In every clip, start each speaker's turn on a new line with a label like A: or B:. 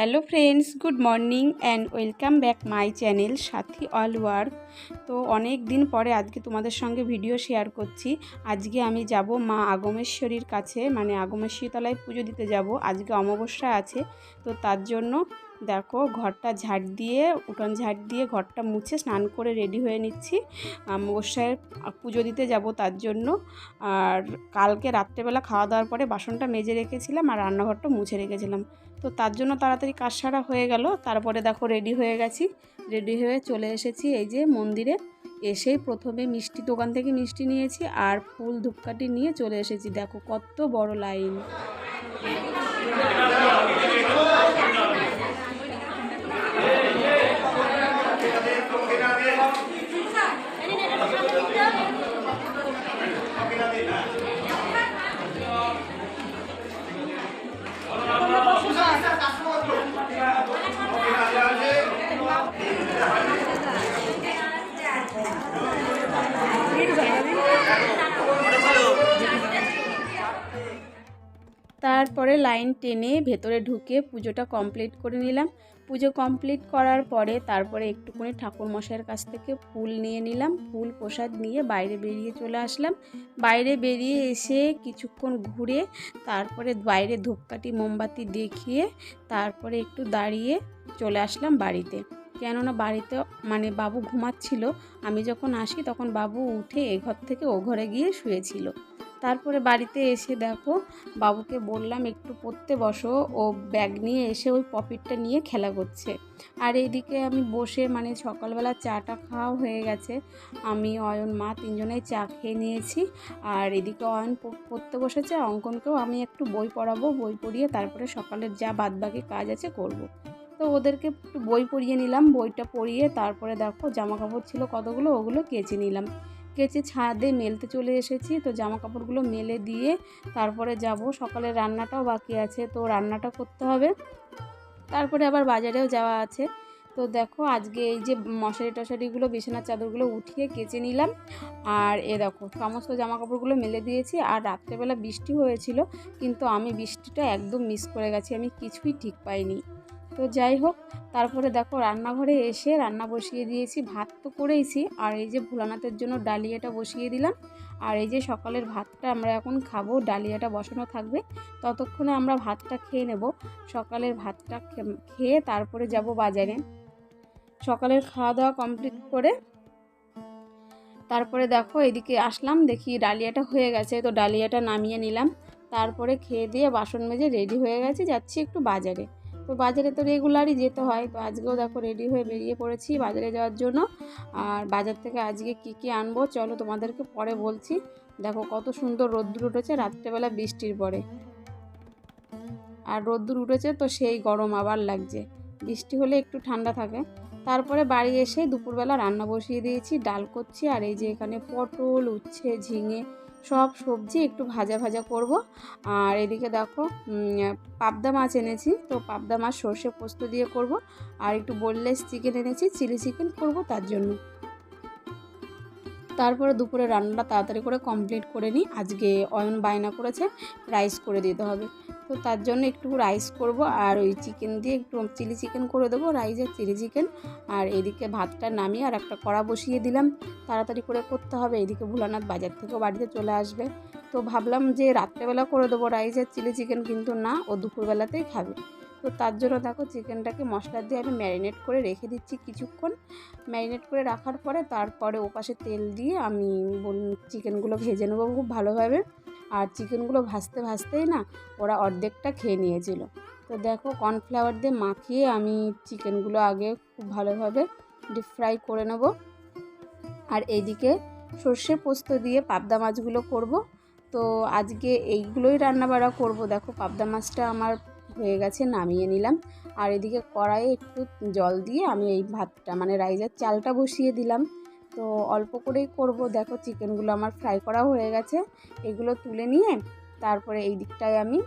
A: Hello friends, good morning and welcome back my channel Sathi all work তো অনেক দিন পরে আজকে তোমাদের সঙ্গে ভিডিও শেয়ার করছি। আজকে আমি যাব মা আগমেশ্বরীর কাছে মানে আগমেশ্বরী তলায় পুজো দিতে যাব। আজকে অমাবস্যা আছে, তো তার জন্য দেখো ঘরটা ঝাড় দিয়ে, উঠান ঝাড় দিয়ে ঘরটা মুছে স্নান করে রেডি হয়ে নিচ্ছি। অমাবস্যায় পুজো দিতে যাব তার জন্য। আর কালকে রাত্রেবেলা খাওয়া দাওয়ার পরে বাসনটা মেজে রেখেছিলাম আর রান্নাঘরটা মুছে রেখেছিলাম। তো তার জন্য তাড়াতাড়ি কাজ সারা হয়ে গেল। তারপরে দেখো রেডি হয়ে গেছি। রেডি হয়ে চলে এসেছি এই যে মন্দিরে। এসেই প্রথমে মিষ্টি দোকান থেকে মিষ্টি নিয়েছি আর ফুল ধূপকাঠি নিয়ে চলে এসেছি। দেখো কত বড় লাইন। তারপরে লাইন টেনে ভেতরে ঢুকে পুজোটা কমপ্লিট করে নিলাম। পুজো কমপ্লিট করার পরে তারপরে একটুখানি ঠাকুর মশাইয়ের কাছ থেকে ফুল নিয়ে নিলাম, ফুল প্রসাদ নিয়ে বাইরে বেরিয়ে চলে আসলাম। বাইরে বেরিয়ে এসে কিছুক্ষণ ঘুরে তারপরে বাইরে ধূপকাঠি, মোমবাতি দেখিয়ে তারপরে একটু দাঁড়িয়ে চলে আসলাম বাড়িতে। কেননা বাড়িতে মানে বাবু ঘুমাচ্ছিল, আমি যখন আসি তখন বাবু উঠে এ ঘর থেকে ও ঘরে গিয়ে শুয়েছিল। তারপরে বাড়িতে এসে দেখো, বাবুকে বললাম একটু পড়তে বসো। ও ব্যাগ নিয়ে এসে ওই পপিটটা নিয়ে খেলা করছে। আর এইদিকে আমি বসে মানে সকালবেলা চাটা খাওয়া হয়ে গেছে। আমি, অয়ন, মা তিনজনেই চা খেয়ে নিয়েছি। আর এদিকে অয়ন পড়তে বসেছে। অঙ্কনকেও আমি একটু বই পড়াবো, বই পড়িয়ে তারপরে সকালের যা বাদবাকি কাজ আছে করব। তো ওদেরকে একটু বই পড়িয়ে নিলাম, বইটা পড়িয়ে তারপরে দেখো জামা কাপড় ছিল কতগুলো, ওগুলো কেচে নিলাম। কেচে ছাদে মেলতে চলে এসেছি। তো জামা কাপড়গুলো মেলে দিয়ে তারপরে যাব। সকালে রান্নাটাও বাকি আছে, তো রান্নাটা করতে হবে। তারপরে আবার বাজারেও যাওয়া আছে। তো দেখো, আজকে এই যে মশারি টশারিগুলো, বিছানার চাদরগুলো উঠিয়ে কেচে নিলাম। আর এ দেখো, সমস্ত জামা কাপড়গুলো মেলে দিয়েছি। আর রাত্রেবেলা বৃষ্টি হয়েছিল, কিন্তু আমি বৃষ্টিটা একদম মিস করে গেছি। আমি কিছুই ঠিক পাইনি। তো যাই হোক, তারপরে দেখো রান্নাঘরে এসে রান্না বসিয়ে দিয়েছি, ভাত তো করেইছি। আর এই যে ভোলানাথের জন্য ডালিয়াটা বসিয়ে দিলাম। আর এই যে সকালের ভাতটা আমরা এখন খাব, ডালিয়াটা বসানো থাকবে। ততক্ষণে আমরা ভাতটা খেয়ে নেব। সকালের ভাতটা খেয়ে তারপরে যাব বাজারে। সকালের খাওয়া দাওয়া কমপ্লিট করে তারপরে দেখো এদিকে আসলাম, দেখি ডালিয়াটা হয়ে গেছে। তো ডালিয়াটা নামিয়ে নিলাম। তারপরে খেয়ে দিয়ে বাসন মেজে রেডি হয়ে গেছে, যাচ্ছি একটু বাজারে। তো বাজারে তো রেগুলারই যেতে হয়। তো আজকেও দেখো রেডি হয়ে বেরিয়ে পড়েছি বাজারে যাওয়ার জন্য। আর বাজার থেকে আজকে কি কি আনব চলো তোমাদেরকে পরে বলছি। দেখো কত সুন্দর রোদ্দুর উঠেছে, রাত্রেবেলা বৃষ্টির পরে। আর রোদ্দুর উঠেছে তো সেই গরম আবার লাগছে। বৃষ্টি হলে একটু ঠান্ডা থাকে। তারপরে বাড়ি এসে দুপুরবেলা রান্না বসিয়ে দিয়েছি, ডাল করছি, আর এই যে এখানে পটল, উচ্ছে, ঝিঙে সব সবজি একটু ভাজা ভাজা করব। আর এদিকে দেখো পাবদা মাছ এনেছি, তো পাবদা মাছ সর্ষে পোস্ত দিয়ে করব। আর একটু বোনলেস চিকেন এনেছি, চিলি চিকেন করব তার জন্য। তারপরে দুপুরে রান্নাটা তাড়াতাড়ি করে কমপ্লিট করে নিই। আজকে অয়ন বায়না করেছে রাইস করে দিতে হবে। তো তার জন্য একটু রাইস করব আর ওই চিকেন দিয়ে একটু চিলি চিকেন করে দেবো রাইসের চিলি চিকেন আর এদিকে ভাতটা নামিয়ে আর একটা কড়া বসিয়ে দিলাম। তাড়াতাড়ি করে করতে হবে, এদিকে ভোলানাথ বাজার থেকেও বাড়িতে চলে আসবে। তো ভাবলাম যে রাত্রেবেলা করে দেবো রাইসের চিলি চিকেন কিন্তু না, ও দুপুরবেলাতেই খাবে। তো তার জন্য দেখো চিকেনটাকে মশলা দিয়ে আমি ম্যারিনেট করে রেখে দিচ্ছি কিছুক্ষণ। ম্যারিনেট করে রাখার পরে তারপরে ওপাশে তেল দিয়ে আমি চিকেনগুলো ভেজে নেব খুব ভালোভাবে। আর চিকেনগুলো ভাজতে ভাজতেই না ওরা অর্ধেকটা খেয়ে নিয়েছিল। তো দেখো কর্নফ্লাওয়ার দিয়ে মাখিয়ে আমি চিকেনগুলো আগে খুব ভালোভাবে ডিপ ফ্রাই করে নেব। আর এইদিকে সর্ষে পোস্ত দিয়ে পাবদা মাছগুলো করব। তো আজকে এইগুলোই রান্নাবাড়া করব। দেখো পাবদা মাছটা আমার হয়ে গেছে, নামিয়ে নিলাম। আর এদিকে কড়াইয়ে একটু জল দিয়ে আমি এই ভাতটা মানে রাইসের চালটা বসিয়ে দিলাম। তো অল্প করেই করব। দেখো চিকেনগুলো আমার ফ্রাই করা হয়ে গেছে। এগুলো তুলে নিয়ে তারপরে এই দিকটায় আমি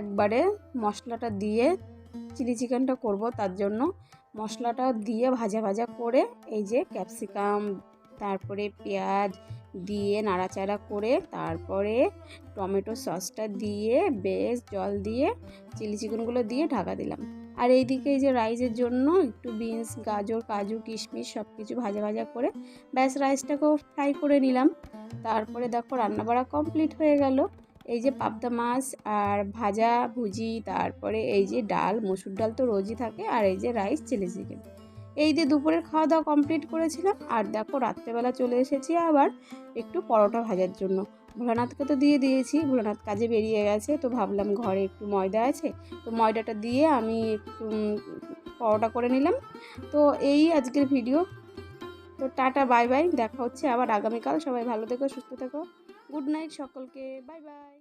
A: একবারে মশলাটা দিয়ে চিলি চিকেনটা করব তার জন্য। মশলাটা দিয়ে ভাজা ভাজা করে এই যে ক্যাপসিকাম, তারপরে পেঁয়াজ দিয়ে নাড়াচাড়া করে তারপরে টমেটো সসটা দিয়ে, বেশ জল দিয়ে, চিলি চিকেনগুলো দিয়ে ঢাকা দিলাম। আর এইদিকে এই যে রাইসের জন্য একটু বিনস, গাজর, কাজু, কিশমিশ সব কিছু ভাজা ভাজা করে ব্যাস রাইসটাকেও ফ্রাই করে নিলাম। তারপরে দেখো রান্না বাড়া কমপ্লিট হয়ে গেল। এই যে পাবদা মাছ আর ভাজা ভুজি, তারপরে এই যে ডাল, মসুর ডাল তো রোজই থাকে, আর এই যে রাইস, চিলি চিকেন। এই যে দুপুরের খাওয়া দাওয়া কমপ্লিট করেছিলাম, আর দেখো রাত্রেবেলা চলে এসেছি আবার একটু পরোটা ভাজার জন্য। ভোলানাথকে তো দিয়ে দিয়েছি, ভোলানাথ কাজে বেরিয়ে গেছে, তো ভাবলাম ঘরে একটু ময়দা আছে, তো ময়দাটা দিয়ে আমি একটু পরোটা করে নিলাম। তো এই আজকের ভিডিও। তো টাটা, বাই বাই, দেখা হচ্ছে আবার আগামীকাল। সবাই ভালো থেকো, সুস্থ থেকো। গুড নাইট সকলকে, বাই বাই।